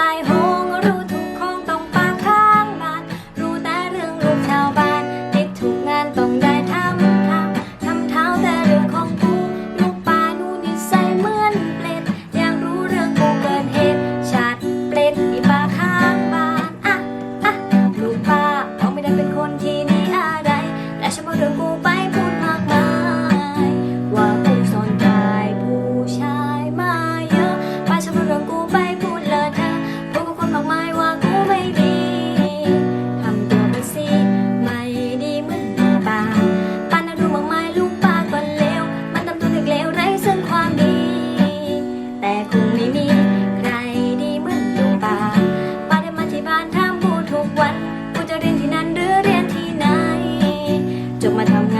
I. จบมาทำงาน